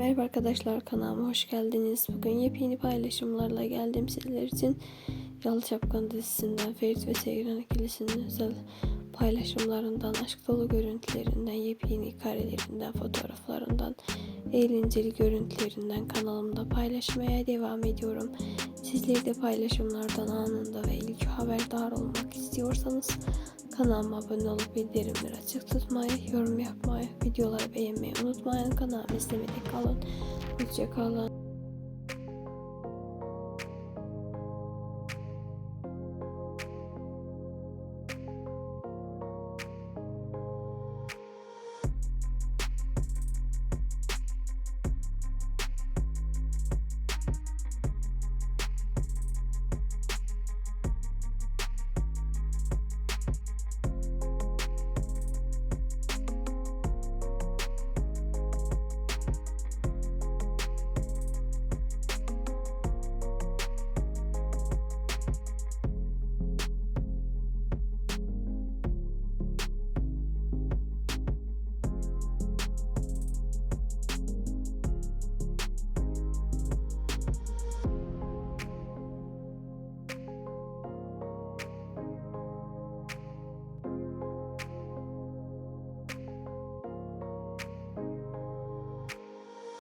Merhaba arkadaşlar kanalıma hoş geldiniz. Bugün yepyeni paylaşımlarla geldim sizler için. Yalı Çapkın dizisinden Ferit ve Seyran ikilisinin özel paylaşımlarından, aşk dolu görüntülerinden, yepyeni karelerinden, fotoğraflarından, eğlenceli görüntülerinden kanalımda paylaşmaya devam ediyorum. Sizler de paylaşımlardan anında ve ilk haberdar olmak istiyorsanız kanalıma abone olup bildirimleri açık tutmayı, yorum yapmayı, videoları beğenmeyi unutmayın. Kanalımı izlemede kalın. Hoşçakalın.